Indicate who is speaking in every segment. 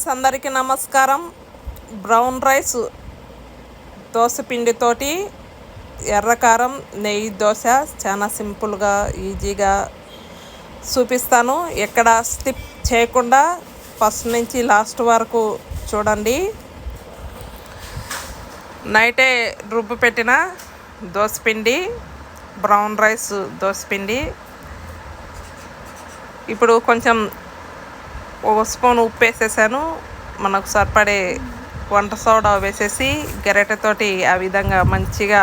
Speaker 1: Friends అందరికీ నమస్కారం. Brown rice దోశపిండితోటి ఎర్రకారం నెయ్యి దోశ చాలా సింపుల్గా ఈజీగా చూపిస్తాను. ఎక్కడ స్టిప్ చేయకుండా ఫస్ట్ నుంచి లాస్ట్ వరకు చూడండి. నైటే రుబ్బు పెట్టిన దోశపిండి బ్రౌన్ రైస్ దోశపిండి. ఇప్పుడు కొంచెం ఒక స్పూన్ ఉప్పు వేసేసాను. మనకు సరిపడే వంట సోడా వేసేసి గరిటెతోటి ఆ విధంగా మంచిగా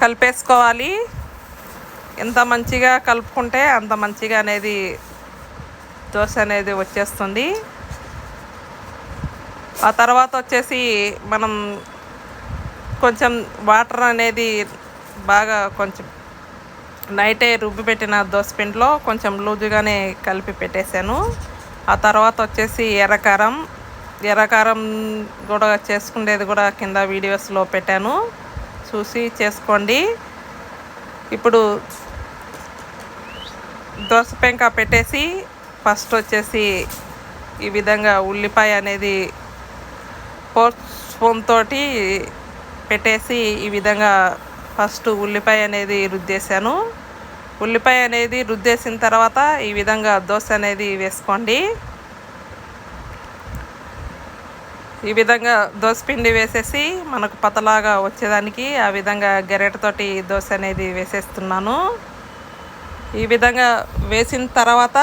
Speaker 1: కలిపేసుకోవాలి. ఎంత మంచిగా కలుపుకుంటే అంత మంచిగా అనేది దోశ అనేది వచ్చేస్తుంది. ఆ తర్వాత వచ్చేసి మనం కొంచెం వాటర్ అనేది బాగా కొంచెం నైటే రుబ్బి పెట్టిన దోసపిండిలో కొంచెం లూజుగానే కలిపి పెట్టేశాను. ఆ తర్వాత వచ్చేసి ఎర్రకారం. ఎర్రకారం కూడా చేసుకునేది కూడా కింద వీడియోస్లో పెట్టాను. చూసి చేసుకోండి. ఇప్పుడు దోశ పెంక పెట్టేసి ఫస్ట్ వచ్చేసి ఈ విధంగా ఉల్లిపాయ అనేది ఫోర్ స్పూన్ తోటి పెట్టేసి ఈ విధంగా ఫస్ట్ ఉల్లిపాయ అనేది రుద్దేశాను. ఉల్లిపాయ అనేది రుద్దేసిన తర్వాత ఈ విధంగా దోశ అనేది వేసుకోండి. ఈ విధంగా దోశ పిండి వేసేసి మనకు పతలాగా వచ్చేదానికి ఆ విధంగా గరెటతోటి దోశ అనేది వేసేస్తున్నాను. ఈ విధంగా వేసిన తర్వాత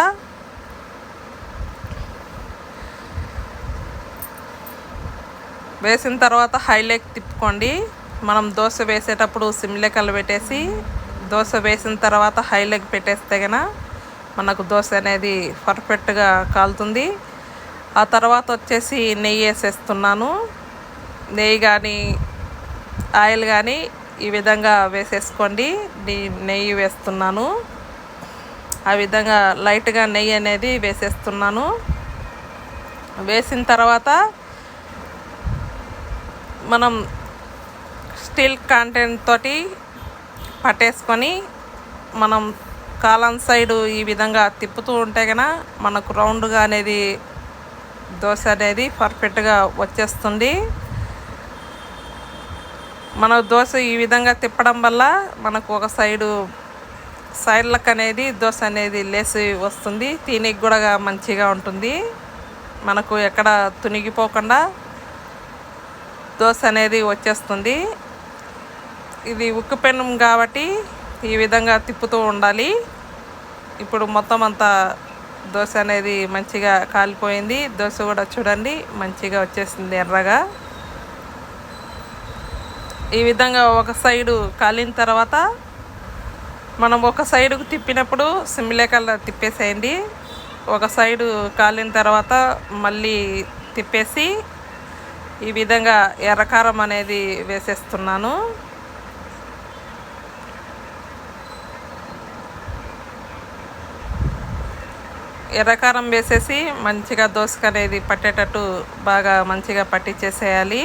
Speaker 1: వేసిన తర్వాత హైలైట్ తిప్పుకోండి. మనం దోశ వేసేటప్పుడు సిమ్లెక్కలు పెట్టేసి దోశ వేసిన తర్వాత హైలోకి పెట్టేస్తే కనుక మనకు దోశ అనేది పర్ఫెక్ట్గా కాలుతుంది. ఆ తర్వాత వచ్చేసి నెయ్యి వేసేస్తున్నాను. నెయ్యి కానీ ఆయిల్ కానీ ఈ విధంగా వేసేసుకోండి. నెయ్యి వేస్తున్నాను. ఆ విధంగా లైట్గా నెయ్యి అనేది వేసేస్తున్నాను. వేసిన తర్వాత మనం స్టీల్ కాంటెంట్ తోటి పట్టేసుకొని మనం కాలం సైడు ఈ విధంగా తిప్పుతూ ఉంటే కనుక మనకు రౌండ్గా అనేది దోశ అనేది పర్ఫెక్ట్గా వచ్చేస్తుంది. మన దోశ ఈ విధంగా తిప్పడం వల్ల మనకు ఒక సైడు సైడ్లకు అనేది దోశ అనేది లేసి వస్తుంది. తినికి కూడా మంచిగా ఉంటుంది. మనకు ఎక్కడ తునిగిపోకుండా దోశ అనేది వచ్చేస్తుంది. ఇది ఉక్కు పెనం కాబట్టి ఈ విధంగా తిప్పుతూ ఉండాలి. ఇప్పుడు మొత్తం అంతా దోశ అనేది మంచిగా కాలిపోయింది. దోశ కూడా చూడండి మంచిగా వచ్చేసింది ఎర్రగా. ఈ విధంగా ఒక సైడు కాలిన తర్వాత మనం ఒక సైడుకు తిప్పినప్పుడు సిమ్లేకల్లా తిప్పేసేయండి. ఒక సైడు కాలిన తర్వాత మళ్ళీ తిప్పేసి ఈ విధంగా ఎర్రకారం అనేది వేసేస్తున్నాను. ఎర్రకారం వేసేసి మంచిగా దోసక అనేది పట్టేటట్టు బాగా మంచిగా పట్టించేసేయాలి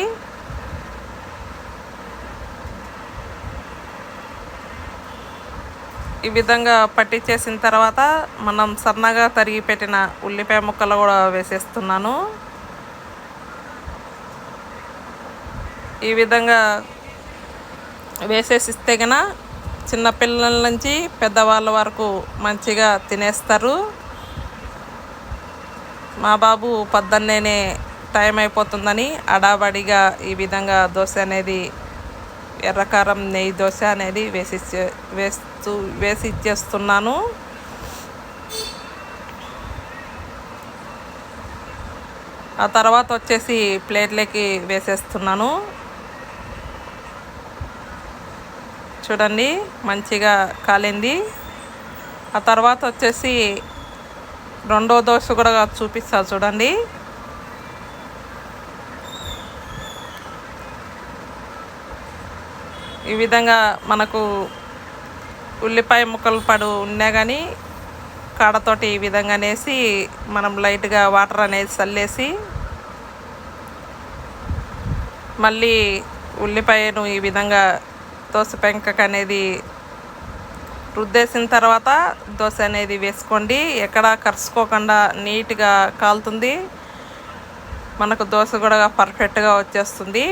Speaker 1: ఈ విధంగా పట్టించేసిన తర్వాత మనం సన్నగా తరిగి పెట్టిన ఉల్లిపాయ ముక్కలు కూడా వేసేస్తున్నాను. ఈ విధంగా వేసేసిస్తే గన చిన్నపిల్లల నుంచి పెద్దవాళ్ళ వరకు మంచిగా తినేస్తారు. మా బాబు పొద్దున్నేనే టైం అయిపోతుందని అడాబడిగా ఈ విధంగా దోశ అనేది ఎర్రకారం నెయ్యి దోశ అనేది వేసి వేస్తూ వేసి ఇచ్చేస్తున్నాను ఆ తర్వాత వచ్చేసి ప్లేట్లోకి వేసేస్తున్నాను. చూడండి మంచిగా కాలింది. ఆ తర్వాత వచ్చేసి రెండో దోశ కూడా చూపిస్తా చూడండి. ఈ విధంగా మనకు ఉల్లిపాయ ముక్కలు పడు ఉన్నా కానీ కాడతోటి ఈ విధంగా అనేసి మనం లైట్గా వాటర్ అనేది చల్లేసి మళ్ళీ ఉల్లిపాయను ఈ విధంగా దోశ పెంకకు అనేది రుద్దేసిన తర్వాత దోశ అనేది వేసుకోండి. ఎక్కడ కరుచుకోకుండా నీట్గా కాలుతుంది. మనకు దోశ కూడా పర్ఫెక్ట్గా వచ్చేస్తుంది.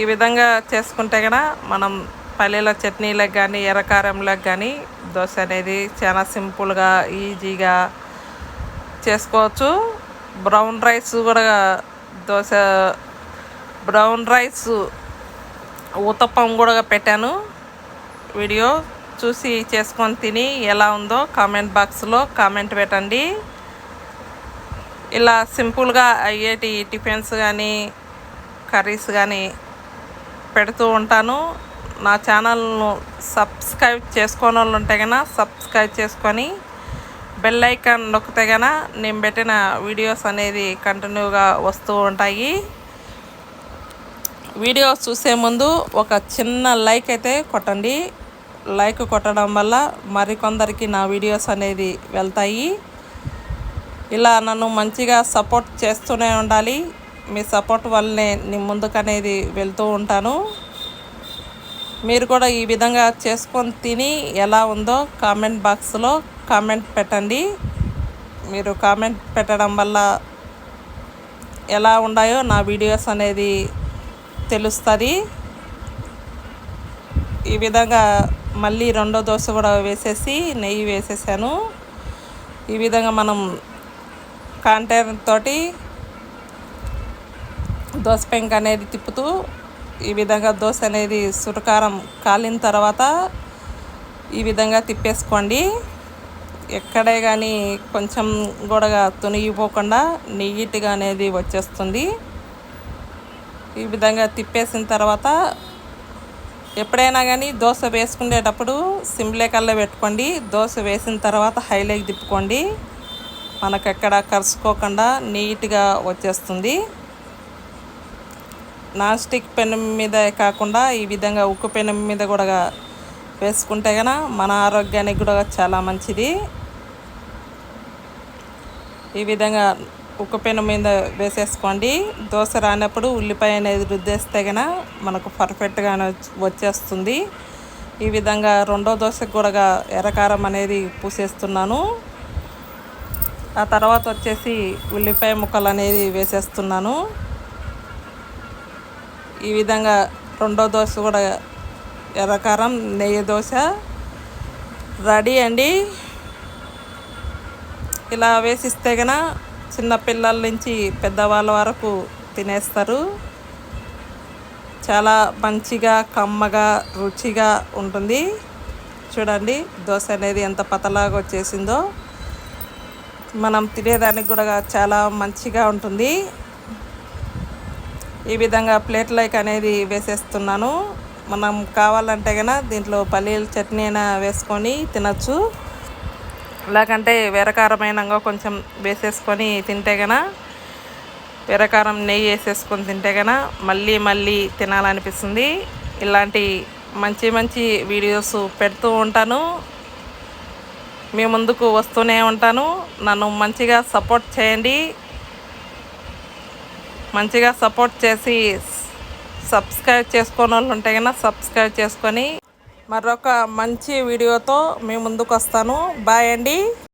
Speaker 1: ఈ విధంగా చేసుకుంటే కూడా మనం పల్లీల చట్నీలకు కానీ ఎర్రకారంలకు కానీ దోశ అనేది చాలా సింపుల్గా ఈజీగా చేసుకోవచ్చు. బ్రౌన్ రైస్ కూడా దోశ బ్రౌన్ రైస్ ఉతప్పం కూడా పెట్టాను. వీడియో చూసి చేసుకొని తిని ఎలా ఉందో కామెంట్ బాక్స్లో కామెంట్ పెట్టండి. ఇలా సింపుల్గా అయ్యేటి టిఫిన్స్ కానీ కర్రీస్ కానీ పెడుతూ ఉంటాను. నా ఛానల్ను సబ్స్క్రైబ్ చేసుకోని వాళ్ళు ఉంటే కనుక సబ్స్క్రైబ్ చేసుకొని బెల్ ఐకాన్ నొక్కితే కనుక నేను పెట్టిన వీడియోస్ అనేది కంటిన్యూగా వస్తూ ఉంటాయి. వీడియోస్ చూసే ముందు ఒక చిన్న లైక్ అయితే కొట్టండి. లైక్ కొట్టడం వల్ల మరికొందరికి నా వీడియోస్ అనేది వెళ్తాయి. ఇలా నన్ను మంచిగా సపోర్ట్ చేస్తూనే ఉండాలి. మీ సపోర్ట్ వల్లనే నేను ముందుకనేది వెళ్తూ ఉంటాను. మీరు కూడా ఈ విధంగా చేసుకొని తిని ఎలా ఉందో కామెంట్ బాక్స్లో కామెంట్ పెట్టండి. మీరు కామెంట్ పెట్టడం వల్ల ఎలా ఉన్నాయో నా వీడియోస్ అనేది తెలుస్తుంది. ఈ విధంగా మళ్ళీ రెండో దోశ కూడా వేసేసి నెయ్యి వేసేసాను. ఈ విధంగా మనం కాంటైనర్ తోటి దోశ పెంక అనేది తిప్పుతూ ఈ విధంగా దోశ అనేది సురకారం కాలిన తర్వాత ఈ విధంగా తిప్పేసుకోండి. ఎక్కడే కానీ కొంచెం కూడా తునిగిపోకుండా నెయ్యిటిగా అనేది వచ్చేస్తుంది. ఈ విధంగా తిప్పేసిన తర్వాత ఎప్పుడైనా కానీ దోశ వేసుకునేటప్పుడు సిమ్లే కల్లా పెట్టుకోండి. దోశ వేసిన తర్వాత హైలైట్ తిప్పుకోండి. మనకు ఎక్కడ కరుచుకోకుండా నీట్గా వచ్చేస్తుంది. నాన్ స్టిక్ పెన్ మీద కాకుండా ఈ విధంగా ఉక్కు పెన్ మీద కూడా వేసుకుంటే కనుక మన ఆరోగ్యానికి కూడా చాలా మంచిది. ఈ విధంగా ఉక్క పెను మీద వేసేసుకోండి. దోశ రానప్పుడు ఉల్లిపాయ అనేది రుద్దేస్తే కనుక మనకు పర్ఫెక్ట్గా వచ్చేస్తుంది. ఈ విధంగా రెండో దోశకు కూడా ఎర్రకారం అనేది పూసేస్తున్నాను. ఆ తర్వాత వచ్చేసి ఉల్లిపాయ ముక్కలు అనేది వేసేస్తున్నాను. ఈ విధంగా రెండో దోశ కూడా ఎర్రకారం నెయ్యి దోశ రెడీ అండి. ఇలా వేసిస్తే కనుక చిన్నపిల్లల నుంచి పెద్దవాళ్ళ వరకు తినేస్తారు. చాలా మంచిగా కమ్మగా రుచిగా ఉంటుంది. చూడండి దోశ అనేది ఎంత పతలాగా వచ్చేసిందో. మనం తినేదానికి కూడా చాలా మంచిగా ఉంటుంది. ఈ విధంగా ప్లేట్ లైక్ అనేది వేసేస్తున్నాను. మనం కావాలంటే కనుక దీంట్లో పల్లీల చట్నీ అయినా వేసుకొని తినచ్చు. లేకంటే వేరకారమైనంగా కొంచెం వేసేసుకొని తింటే గన వేరకారం నెయ్యి వేసేసుకొని తింటే గన మళ్ళీ మళ్ళీ తినాలనిపిస్తుంది. ఇలాంటి మంచి మంచి వీడియోస్ పెడుతూ ఉంటాను. మీ ముందుకు వస్తూనే ఉంటాను. నన్ను మంచిగా సపోర్ట్ చేయండి. మంచిగా సపోర్ట్ చేసి సబ్స్క్రైబ్ చేసుకోని వాళ్ళు ఉంటే కన్నా సబ్స్క్రైబ్ చేసుకొని మరొక మంచి వీడియోతో మీ ముందుకు వస్తాను బాయ్ అండి.